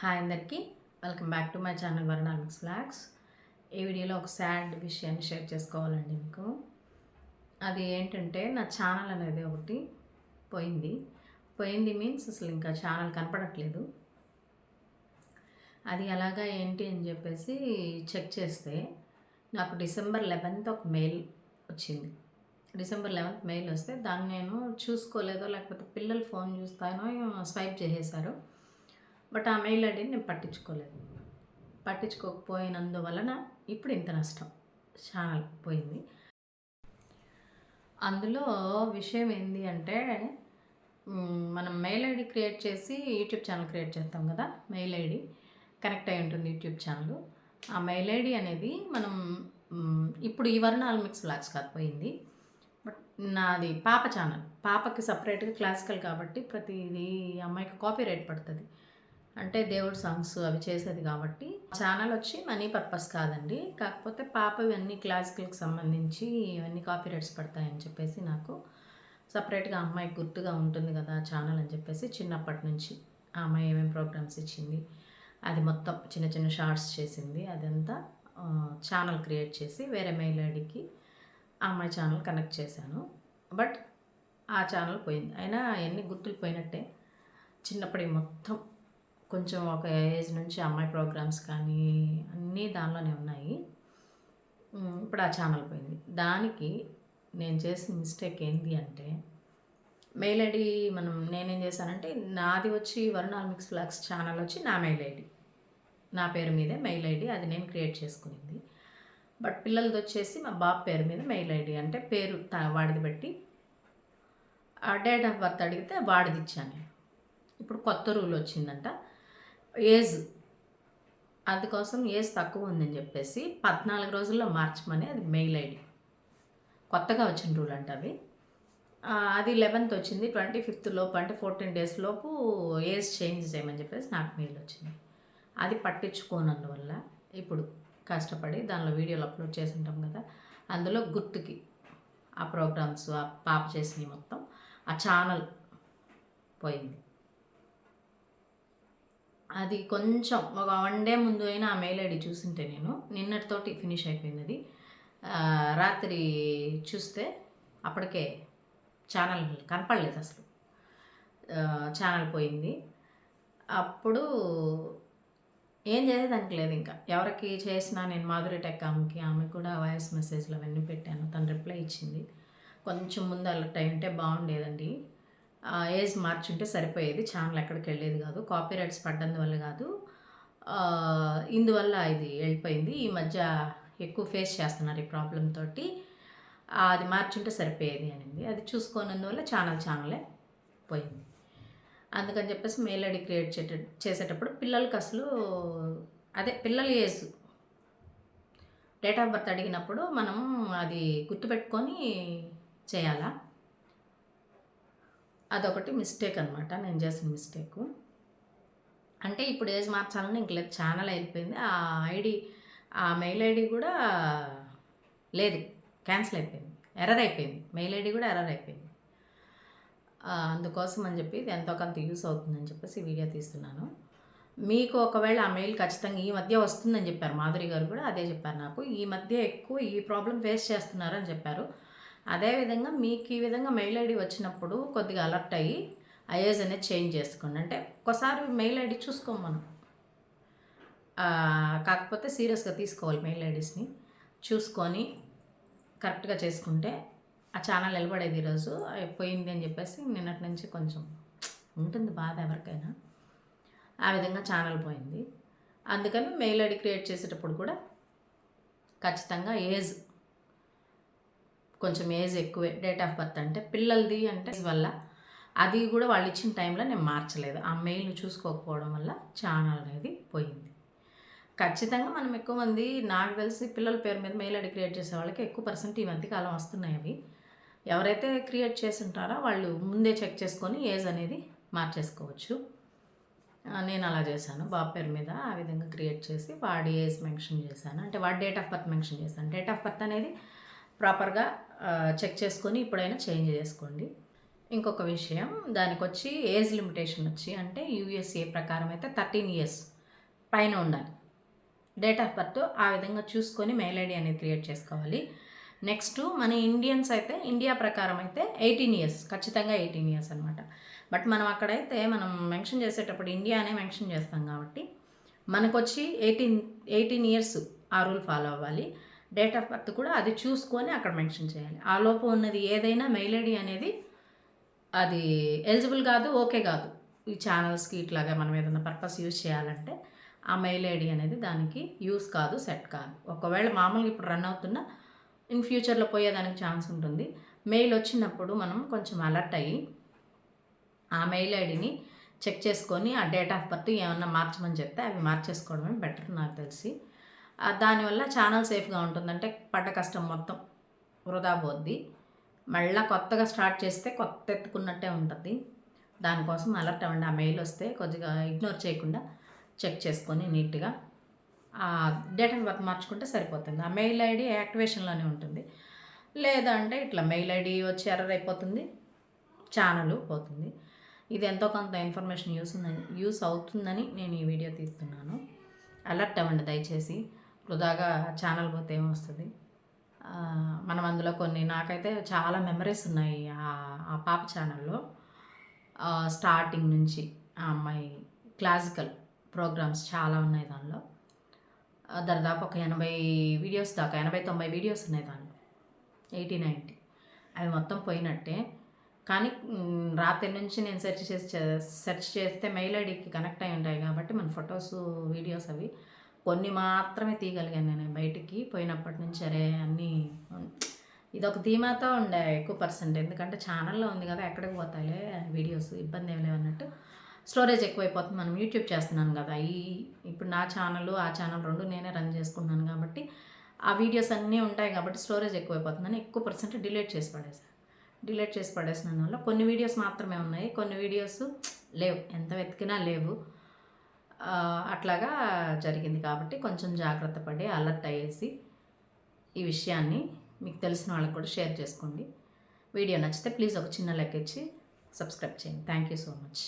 Hi అందరికీ. Welcome back to my channel Varnal vlogs ఈ వీడియోలో ఒక శాడ్ విషయాన్ని షేర్ చేసుకోవాలండి మీకు. అది ఏంటంటే నా ఛానల్ అనేది ఒకటి పోయింది. పోయింది మీన్స్ అసలు ఇంకా ఛానల్ కనపడట్లేదు. అది ఎలాగా ఏంటి అని చెప్పేసి చెక్ చేస్తే నాకు డిసెంబర్ లెవెన్త్ ఒక మెయిల్ వచ్చింది. డిసెంబర్ లెవెన్త్ మెయిల్ వస్తే దాన్ని నేను చూసుకోలేదో లేకపోతే పిల్లలు ఫోన్ చూస్తానో స్వైప్ చేసేసారు. బట్ ఆ మెయిల్ ఐడిని నేను పట్టించుకోలేదు. పట్టించుకోకపోయినందువలన ఇప్పుడు ఇంత నష్టం. ఛానల్ పోయింది. అందులో విషయం ఏంటి అంటే మనం మెయిల్ ఐడి క్రియేట్ చేసి యూట్యూబ్ ఛానల్ క్రియేట్ చేస్తాం కదా మెయిల్ ఐడి కనెక్ట్ అయి ఉంటుంది యూట్యూబ్ ఛానల్. ఆ మెయిల్ ఐడి అనేది మనం ఇప్పుడు ఈ వర్ణాల్ మిక్స్ బ్లాగ్స్ కాకపోయింది బట్ నాది పాప ఛానల్. పాపకి సపరేట్గా క్లాసికల్ కాబట్టి ప్రతిదీ అమ్మాయికి కాపీ రైట్ పడుతుంది. అంటే దేవుడు సాంగ్స్ అవి చేసేది కాబట్టి. ఛానల్ వచ్చి మనీ పర్పస్ కాదండి. కాకపోతే పాప ఇవన్నీ క్లాసికల్కి సంబంధించి ఇవన్నీ కాపీ రైట్స్ పడతాయని చెప్పేసి నాకు సపరేట్గా అమ్మాయికి గుర్తుగా ఉంటుంది కదా ఛానల్ అని చెప్పేసి చిన్నప్పటి నుంచి ఆ అమ్మాయి ఏమేమి ప్రోగ్రామ్స్ ఇచ్చింది అది మొత్తం చిన్న చిన్న షార్ట్స్ చేసింది అదంతా ఛానల్ క్రియేట్ చేసి వేరే మెయిల్ ఐడికి ఆ అమ్మాయి ఛానల్ కనెక్ట్ చేశాను. బట్ ఆ ఛానల్ పోయింది. అయినా అవన్నీ గుర్తులు పోయినట్టే. చిన్నప్పటి మొత్తం కొంచెం ఒక ఏజ్ నుంచి అమ్మాయి ప్రోగ్రామ్స్ కానీ అన్నీ దానిలోనే ఉన్నాయి. ఇప్పుడు ఆ ఛానల్ పోయింది. దానికి నేను చేసిన మిస్టేక్ ఏంటి అంటే మెయిల్ ఐడి మనం నేనేం చేశానంటే నాది వచ్చి వరుణాల్మిక్స్ ఫ్లాగ్స్ ఛానల్ వచ్చి నా మెయిల్ ఐడి. నా పేరు మీదే మెయిల్ ఐడి అది నేను క్రియేట్ చేసుకునింది. బట్ పిల్లలది వచ్చేసి మా బాబు పేరు మీద మెయిల్ ఐడి అంటే పేరు త వాడిది పెట్టి ఆ డేట్ ఆఫ్ బర్త్ అడిగితే వాడిది ఇచ్చాను ఇప్పుడు కొత్త రూల్ వచ్చిందంట. ఏజ్. అందుకోసం ఏజ్ తక్కువ ఉందని చెప్పేసి పద్నాలుగు రోజుల్లో మార్చమని అది మెయిల్ ఐడి. కొత్తగా వచ్చిన రూల్ అంట అది. అది లెవెన్త్ వచ్చింది ట్వంటీ ఫిఫ్త్ లోపు అంటే ఫోర్టీన్ డేస్ లోపు ఏజ్ చేంజ్ చేయమని చెప్పేసి నాకు మెయిల్ వచ్చింది. అది పట్టించుకోనందువల్ల ఇప్పుడు కష్టపడి దానిలో వీడియోలు అప్లోడ్ చేసి ఉంటాం కదా అందులో గుర్తుకి ఆ ప్రోగ్రామ్స్ ఆ పాప చేసినవి మొత్తం ఆ ఛానల్ పోయింది. అది కొంచెం ఒక వన్ డే ముందు అయినా ఆ మెయిల్ ఐడి చూసింటే నేను. నిన్నటితోటి ఫినిష్ అయిపోయింది రాత్రి చూస్తే అప్పటికే ఛానల్ కనపడలేదు అసలు. ఛానల్ పోయింది. అప్పుడు ఏం చేసేదానికి లేదు ఇంకా. ఎవరికి చేసినా నేను మాధురి టెక్ ఆమెకి ఆమె కూడా వాయిస్ మెసేజ్లు అవన్నీ పెట్టాను. తను రిప్లై ఇచ్చింది. కొంచెం ముందు అలర్ట్ అయి ఉంటే బాగుండేదండి. ఏజ్ మార్చుంటే సరిపోయేది. ఛానల్ ఎక్కడికి వెళ్ళేది కాదు. కాపీ రైట్స్ పడ్డందువల్ల కాదు. ఇందువల్ల ఇది వెళ్ళిపోయింది. ఈ మధ్య ఎక్కువ ఫేస్ చేస్తున్నారు ఈ ప్రాబ్లం తోటి. అది మార్చుంటే సరిపోయేది అనింది. అది చూసుకోనందువల్ల ఛానల్ ఛానలే పోయింది. అందుకని చెప్పేసి మెయిల్ ఐడి క్రియేట్ చేసే చేసేటప్పుడు పిల్లలకి అసలు అదే పిల్లల ఏజ్ డేట్ ఆఫ్ బర్త్ అడిగినప్పుడు మనం అది గుర్తుపెట్టుకొని చేయాలా? అదొకటి మిస్టేక్ అనమాట నేను చేసిన మిస్టేక్ అంటే ఇప్పుడు ఏజ్ మార్చాలని ఇంక లేదు. ఛానల్ అయిపోయింది. ఆ ఐడి ఆ మెయిల్ ఐడి కూడా లేదు. క్యాన్సిల్ అయిపోయింది. ఎర్రర్ అయిపోయింది. మెయిల్ ఐడి కూడా ఎర్రర్ అయిపోయింది. అందుకోసం అని చెప్పి ఇది ఎంతో కొంత యూస్ అవుతుందని చెప్పేసి వీడియో తీస్తున్నాను. మీకు ఒకవేళ ఆ మెయిల్ ఖచ్చితంగా ఈ మధ్య వస్తుందని చెప్పారు మాధురి గారు కూడా అదే చెప్పారు నాకు. ఈ మధ్య ఎక్కువ ఈ ప్రాబ్లం ఫేస్ చేస్తున్నారు అని చెప్పారు. అదేవిధంగా మీకు ఈ విధంగా మెయిల్ ఐడి వచ్చినప్పుడు కొద్దిగా అలర్ట్ అయ్యి ఐఏజ్ అనేది చేంజ్ చేసుకోండి. అంటే ఒకసారి మెయిల్ ఐడి చూసుకోం మనం. కాకపోతే సీరియస్గా తీసుకోవాలి మెయిల్ ఐడీస్ని. చూసుకొని కరెక్ట్గా చేసుకుంటే ఆ ఛానల్ నిలబడేది ఈరోజు పోయింది అని చెప్పేసి నిన్నటి నుంచి కొంచెం ఉంటుంది బాధ ఎవరికైనా. ఆ విధంగా ఛానల్ పోయింది. అందుకని మెయిల్ ఐడి క్రియేట్ చేసేటప్పుడు కూడా ఖచ్చితంగా ఏజ్ కొంచెం ఏజ్ ఎక్కువే డేట్ ఆఫ్ బర్త్ అంటే పిల్లలది అంటే వల్ల అది కూడా వాళ్ళు ఇచ్చిన టైంలో నేను మార్చలేదు. ఆ మెయిల్ చూసుకోకపోవడం వల్ల ఛానల్ అనేది పోయింది. ఖచ్చితంగా మనం ఎక్కువ మంది నాకు తెలిసి పిల్లల పేరు మీద మెయిల్ ఐడి క్రియేట్ చేసే వాళ్ళకి ఎక్కువ పర్సెంట్ ఈ మధ్యకాలం వస్తున్నాయి అవి. ఎవరైతే క్రియేట్ చేసి ఉంటారో వాళ్ళు ముందే చెక్ చేసుకొని ఏజ్ అనేది మార్చేసుకోవచ్చు. నేను అలా చేశాను. బాబు పేరు మీద ఆ విధంగా క్రియేట్ చేసి వాడి ఏజ్ మెన్షన్ చేశాను. అంటే వాడి డేట్ ఆఫ్ బర్త్ మెన్షన్ చేశాను. డేట్ ఆఫ్ బర్త్ అనేది ప్రాపర్గా చెక్ చేసుకొని ఇప్పుడైనా చేంజ్ చేసుకోండి. ఇంకొక విషయం దానికి వచ్చి ఏజ్ లిమిటేషన్ వచ్చి అంటే యూఎస్ఏ ప్రకారం అయితే థర్టీన్ ఇయర్స్ పైన ఉండాలి. డేట్ ఆఫ్ బర్త్ ఆ విధంగా చూసుకొని మెయిల్ ఐడి అనేది క్రియేట్ చేసుకోవాలి. నెక్స్ట్ మన ఇండియన్స్ అయితే ఇండియా ప్రకారం అయితే ఎయిటీన్ ఇయర్స్ ఖచ్చితంగా ఎయిటీన్ ఇయర్స్ అనమాట బట్ మనం అక్కడైతే మనం మెన్షన్ చేసేటప్పుడు ఇండియా అనే మెన్షన్ చేస్తాం కాబట్టి మనకు వచ్చి ఎయిటీన్ ఎయిటీన్ ఇయర్స్ ఆ రూల్ ఫాలో అవ్వాలి. డేట్ ఆఫ్ బర్త్ కూడా అది చూసుకొని అక్కడ మెన్షన్ చేయాలి. ఆ లోపు ఉన్నది ఏదైనా మెయిల్ ఐడి అనేది అది ఎలిజిబుల్ కాదు ఓకే కాదు. ఈ ఛానల్స్కి ఇట్లాగా మనం ఏదైనా పర్పస్ యూజ్ చేయాలంటే ఆ మెయిల్ ఐడి అనేది దానికి యూస్ కాదు సెట్ కాదు. ఒకవేళ మామూలుగా ఇప్పుడు రన్ అవుతున్న ఇన్ ఫ్యూచర్లో పోయేదానికి ఛాన్స్ ఉంటుంది. మెయిల్ వచ్చినప్పుడు మనం కొంచెం అలర్ట్ అయ్యి ఆ మెయిల్ ఐడిని చెక్ చేసుకొని ఆ డేట్ ఆఫ్ బర్త్ ఏమన్నా మార్చమని చెప్తే అవి మార్చేసుకోవడమే బెటర్ నాకు తెలిసి. దానివల్ల ఛానల్ సేఫ్గా ఉంటుందంటే పడ్డ కష్టం మొత్తం వృధా పోద్ది. మళ్ళీ కొత్తగా స్టార్ట్ చేస్తే కొత్త ఎత్తుకున్నట్టే ఉంటుంది దానికోసం అలర్ట్ అవ్వండి. ఆ మెయిల్ వస్తే కొద్దిగా ఇగ్నోర్ చేయకుండా చెక్ చేసుకొని నీట్గా ఆ డేట్ ఆఫ్ బర్త్ మార్చుకుంటే సరిపోతుంది. ఆ మెయిల్ ఐడి యాక్టివేషన్లోనే ఉంటుంది. లేదంటే ఇట్లా మెయిల్ ఐడి వచ్చి ఎర్రర్ అయిపోతుంది. ఛానల్ పోతుంది. ఇది ఎంతో కొంత ఇన్ఫర్మేషన్ యూస్ యూస్ అవుతుందని నేను ఈ వీడియో తీస్తున్నాను. అలర్ట్ అవ్వండి దయచేసి. వృధాగా ఛానల్ పోతే ఏమొస్తుంది? మనం అందులో కొన్ని నాకైతే చాలా మెమరీస్ ఉన్నాయి ఆ- ఆ పాప ఛానల్లో స్టార్టింగ్ నుంచి ఆ అమ్మాయి క్లాసికల్ ప్రోగ్రామ్స్ చాలా ఉన్నాయి దానిలో. దాదాపు ఒక ఎనభై వీడియోస్ దాకా ఎనభై తొంభై వీడియోస్ ఉన్నాయి దానిలో. ఎయిటీ నైంటీ అవి మొత్తం పోయినట్టే. కానీ రాత్రి నుంచి నేను సెర్చ్ చేసి సెర్చ్ చేస్తే మెయిల్ ఐడికి కనెక్ట్ అయి ఉంటాయి కాబట్టి మన ఫొటోస్ వీడియోస్ అవి కొన్ని మాత్రమే తీయగలిగాను నేను బయటికి పోయినప్పటి నుంచి. అరే అన్నీ ఇదొక ధీమాతో ఉండే ఎక్కువ పర్సెంట్ ఎందుకంటే ఛానల్లో ఉంది కదా ఎక్కడికి పోతాయిలే వీడియోస్ ఇబ్బంది ఏం లేవన్నట్టు స్టోరేజ్ ఎక్కువైపోతుంది. మనం యూట్యూబ్ చేస్తున్నాను కదా ఈ ఇప్పుడు నా ఛానల్ ఆ ఛానల్ రెండు నేనే రన్ చేసుకున్నాను కాబట్టి ఆ వీడియోస్ అన్నీ ఉంటాయి కాబట్టి స్టోరేజ్ ఎక్కువైపోతుందని ఎక్కువ పర్సెంట్ డిలీట్ చేసి పడేసాను డిలీట్ చేసి పడేసిన వల్ల కొన్ని వీడియోస్ మాత్రమే ఉన్నాయి. కొన్ని వీడియోస్ లేవు. ఎంత వెతికినా లేవు. అట్లాగా జరిగింది కాబట్టి కొంచెం జాగ్రత్త పడి అలర్ట్ అయ్యేసి ఈ విషయాన్ని మీకు తెలిసిన వాళ్ళకి కూడా షేర్ చేసుకోండి. వీడియో నచ్చితే ప్లీజ్ ఒక చిన్న లెక్క ఇచ్చి సబ్స్క్రైబ్ చేయండి. Thank you so much.